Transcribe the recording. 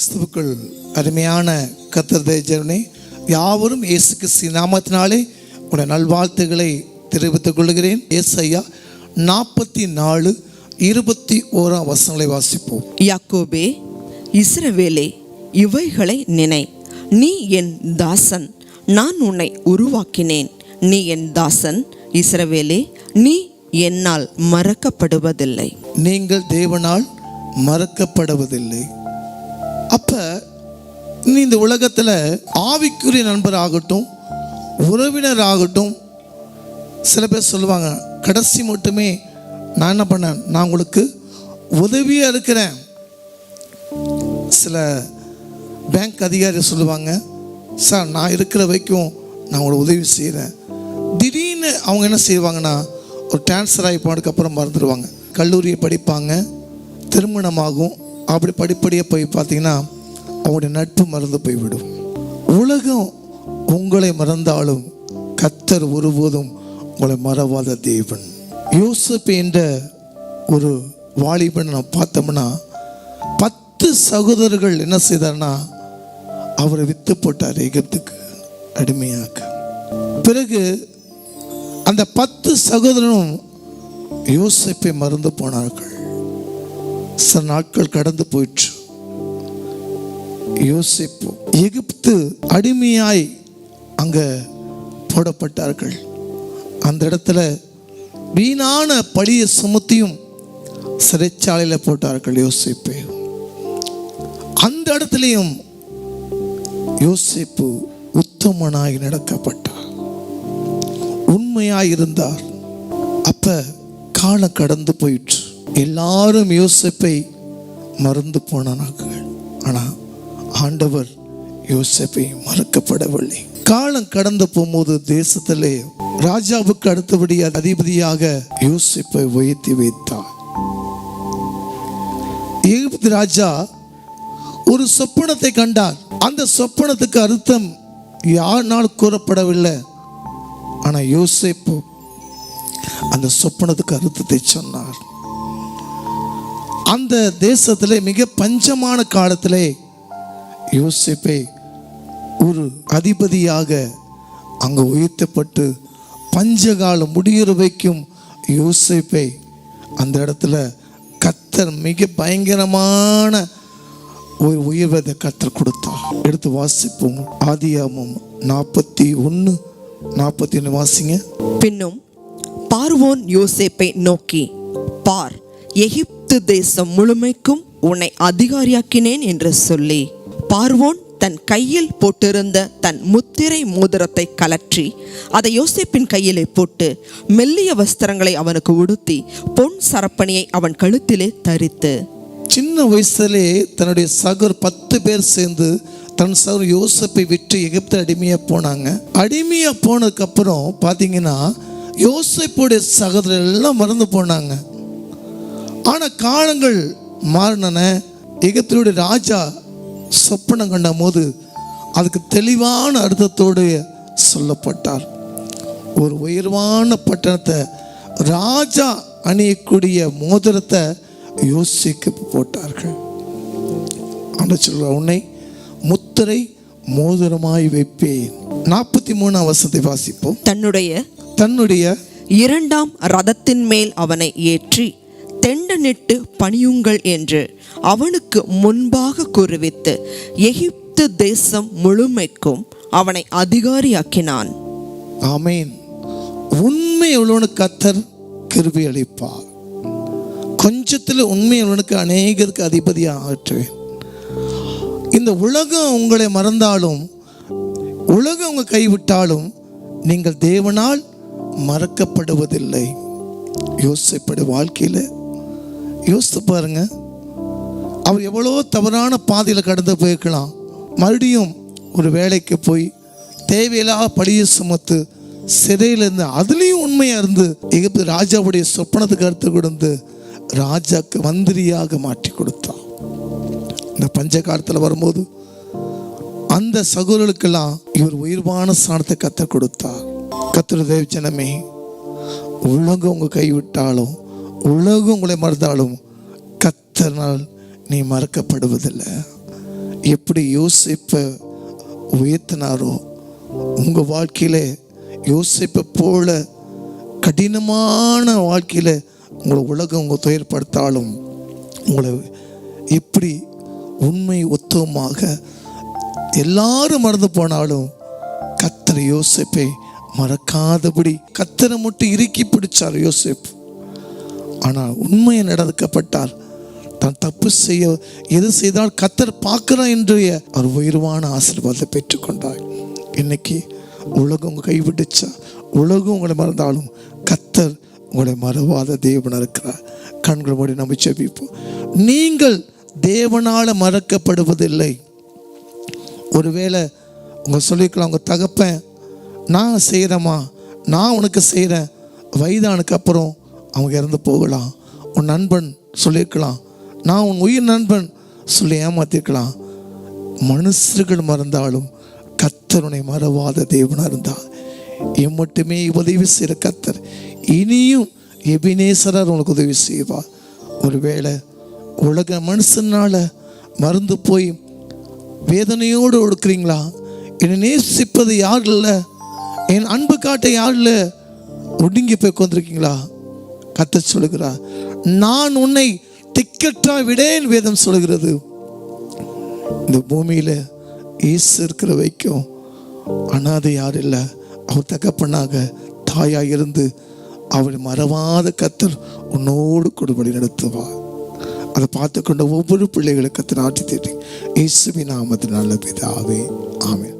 கிறிஸ்துவுக்குள் அருமையான கத்தர் தேஜனே யாவரும் இயேசு கிறிஸ்து நாமத்தினாலே உடைய நல்வாழ்த்துக்களை தெரிவித்துக் கொள்கிறேன். ஏசையா நாற்பத்தி நாலு இருபத்தி ஓராம் வசனங்களை வாசிப்போம். யாக்கோபே இஸ்ரவேலே இவைகளை நினை. நீ என் தாசன் நான் உன்னை உருவாக்கினேன். நீ என் தாசன் இஸ்ரவேலே நீ என்னால் மறக்கப்படுவதில்லை. நீங்கள் தேவனால் மறக்கப்படுவதில்லை. அப்ப நீ இந்த உலகத்தில் ஆவிக்குரிய நண்பர் ஆகட்டும் உறவினர் ஆகட்டும் சில பேர் சொல்லுவாங்க கடைசி மட்டுமே நான் என்ன பண்ணேன்? நான் உங்களுக்கு உதவியாக இருக்கிறேன். சில பேங்க் அதிகாரி சொல்லுவாங்க சார் நான் இருக்கிற வரைக்கும் நான் உங்களுக்கு உதவி செய்கிறேன் திடீர்னு அவங்க என்ன செய்வாங்கன்னா ஒரு டிரான்ஸ்ஃபர் ஆகி போனதுக்கப்புறம் மறந்துடுவாங்க கல்லூரியை படிப்பாங்க திருமணமாகும். அப்படி படிப்படியாக போய் பார்த்தீங்கன்னா அவங்களுடைய நட்பு மறந்து போய்விடும். உலகம் உங்களை மறந்தாலும் கத்தர் ஒருபோதும் உங்களை மறவாத தேவன். யோசப் என்ற ஒரு வாலிபன் நம்ம பார்த்தோம்னா பத்து சகோதரர்கள் என்ன செய்தார்னா அவரை வித்து போட்டார் எகிப்துக்கு அடிமையாக. பிறகு அந்த பத்து சகோதரனும் யோசிப்பை மறந்து போனார்கள். சில நாட்கள் கடந்து போயிற்று. யோசிப்பு. எகிப்து அடிமையாய் அங்க போடப்பட்டார்கள். அந்த இடத்துல வீணான பழிய சுமத்தியும் சிறைச்சாலையில் போட்டார்கள் யோசிப்பு. அந்த இடத்துலையும் யோசிப்பு உத்தமனாய் நடக்கப்பட்டார். உண்மையாய் இருந்தார். அப்ப காலம் கடந்து போயிற்று. எல்லாரும் யோசிப்பை மறந்து போனார்கள். ஆனா ஆண்டவர் யோசிப்பை மறக்கப்படவில்லை. காலம் கடந்து போகும்போது தேசத்திலே ராஜாவுக்கு அடுத்தபடியாக அதிபதியாக யோசிப்பை உயர்த்தி வைத்தார். எகிப்து ராஜா ஒரு சொப்பனத்தை கண்டார் அந்த சொப்பனத்துக்கு அர்த்தம் யாருனால் கூறப்படவில்லை. ஆனால் யோசிப்பு அந்த சொப்பனத்துக்கு அர்த்தத்தை சொன்னார். அந்த தேசத்தில் மிக பஞ்சமான காலத்திலே யோசேப்பை ஒரு அதிபதியாக அங்கு உயர்த்தப்பட்டு பஞ்சகாலம் முடிகிற வைக்கும் யோசிப்பை அந்த இடத்துல கத்தர் மிக பயங்கரமான ஒரு உயர்வதை கத்தர் கொடுத்தார். எடுத்து வாசிப்போம். ஆதியாமம் நாற்பத்தி ஒன்று நாற்பத்தி ஒன்று வாசிங்க. பின்னும் பார்வோன் யோசேப்பை நோக்கி பார் எகிப்து தேசம் முழுமைக்கும் உன்னை அதிகாரியாக்கினேன் என்று சொல்லி பார்வோன் தன் கையில் போட்டிருந்த தன் முத்திரை மோதிரத்தை கலற்றி அதை யோசேப்பின் கையிலே போட்டு மெல்லிய வஸ்திரங்களை அவனுக்கு உடுத்தி பொன் சரப்பணியை அவன் கழுத்திலே தரித்து. சின்ன வயசுலே தன்னுடைய சகர் பத்து பேர் சேர்ந்து தன் சகர் யோசப்பை விற்று எகிப்து அடிமையாக போனாங்க. அடிமையாக போனதுக்கப்புறம் பார்த்தீங்கன்னா யோசிப்புடைய சகோதரர் எல்லாம் மறந்து போனாங்க. ஆனால் காலங்கள் மாறின எகிப்தினுடைய ராஜா சொப்பனம் கண்ட போது அதுக்கு தெளிவான அர்த்தத்தோடு சொல்லப்பட்டார். ஒரு உயர்வான பட்டணத்தை ராஜா அணியக்கூடிய மோதிரத்தை யோசிக்க போட்டார்கள். ஆண்டு சொல்ற உன்னை முத்திரை மோதிரமாய் வைப்பேன். நாற்பத்தி மூணாம் வசத்தை வாசிப்போம். தன்னுடைய தன்னுடைய இரண்டாம் ரதத்தின் மேல் அவனை ஏற்றி தெண்டனிட்டு பணியுங்கள் என்று அவனுக்கு முன்பாக கூறுவித்து எகிப்து தேசம் முழுமைக்கும் அவனை அதிகாரியாக்கினான். ஆமேன். உண்மை உள்ளவனுக்கு கத்தர் கிருபி அளிப்பார். கொஞ்சத்தில் உண்மை உள்ளவனுக்கு அநேகருக்கு அதிபதியாக ஆற்றுவேன். இந்த உலகம் உங்களை மறந்தாலும் உலகம் உங்க கைவிட்டாலும் நீங்கள் தேவனால் மறக்கப்படுவதில்லை. யோசிப்படு வாழ்க்கையில். யோசித்து பாருங்க. அவர் எவ்வளோ தவறான பாதையில் கடந்து போயிருக்கலாம். மறுபடியும் ஒரு வேலைக்கு போய் தேவையில்லாத பழியை சுமத்து சிறையில் இருந்து அதுலேயும் உண்மையாக இருந்து எகிப்து ராஜாவுடைய சொப்பனத்துக்கு அறுத்து கொடுத்து ராஜாக்கு மந்திரியாக மாற்றி கொடுத்தான். இந்த பஞ்ச காலத்தில் வரும்போது அந்த சகோதரர்களுக்கெல்லாம் இவர் உயிர்வான ஸ்தானத்தை கத்த கொடுத்தார். கத்திர தேவ் ஜனமே உலகம் உங்கள் கைவிட்டாலும் உலகம் உங்களை மறந்தாலும் கத்தனால் நீ மறக்கப்படுவதில்லை. எப்படி யோசிப்பை உயர்த்தினாரோ உங்கள் வாழ்க்கையில் யோசிப்பை போல கடினமான வாழ்க்கையில் உங்களை உலகம் உங்கள் துயர்படுத்தாலும் உங்களை எப்படி உண்மை ஒத்துவமாக எல்லாரும் மறந்து போனாலும் கத்தர் யோசிப்பை மறக்காதபடி கத்தரை மட்டும் இறுக்கி பிடிச்சார் யோசிப்பு. ஆனால் உண்மையை நடக்கப்பட்டால் தான் தப்பு செய்ய எது செய்தால் கத்தர் பார்க்கிறார் என்றைய அவர் உயர்வான ஆசீர்வாதத்தை பெற்றுக்கொண்டார். இன்னைக்கு உலகம் உங்க கைவிடுச்சா? உலகம் உங்களை மறந்தாலும் கத்தர் உங்களை மறவாத தேவன் இருக்கிறார். கண்கள் மூடி நம்ம செபிப்போம் நீங்கள் தேவனால மறக்கப்படுவதில்லை. ஒருவேளை உங்க சொல்லிக்கலாம் உங்க தகப்பன் நான் செய்கிறேம்மா நான் உனக்கு செய்கிறேன் வயதானுக்கு அப்புறம் அவங்க இறந்து போகலாம். உன் நண்பன் சொல்லியிருக்கலாம். நான் உன் உயிர் நண்பன் சொல்லி ஏமாத்திருக்கலாம். மனுஷர்கள் மறந்தாலும் கத்தருனை மறவாத தேவனாக இருந்தார். எம்மட்டுமே உதவி செய்கிற கத்தர் இனியும் எபினேசரர் உனக்கு உதவி செய்வார். ஒருவேளை உலக மனுஷனால மறந்து போய் வேதனையோடு ஒடுக்குறீங்களா? என்னை நேசிப்பது யார் இல்லை? என் அன்பு காட்ட யார் இல்லை? ஒடுங்கி போய் கொண்டிருக்கீங்களா கத்த சொல்கிறார் நான் உன்னை திக்கற்றா விடேன் வேதம் சொல்கிறது இந்த பூமியில் இயேசு இருக்கிற வைக்கும் அனாதை யார் இல்லை. அவர் தகப்பனாக தாயாக இருந்து அவள் மறவாத கத்தர் உன்னோடு கொடுபடி நடத்துவார். அதை பார்த்து கொண்ட ஒவ்வொரு பிள்ளைகளுக்கு கத்தர் ஆட்சி தேடி இயேசுவின் நாமத்தில் நல்ல பிதாவே ஆமேன்.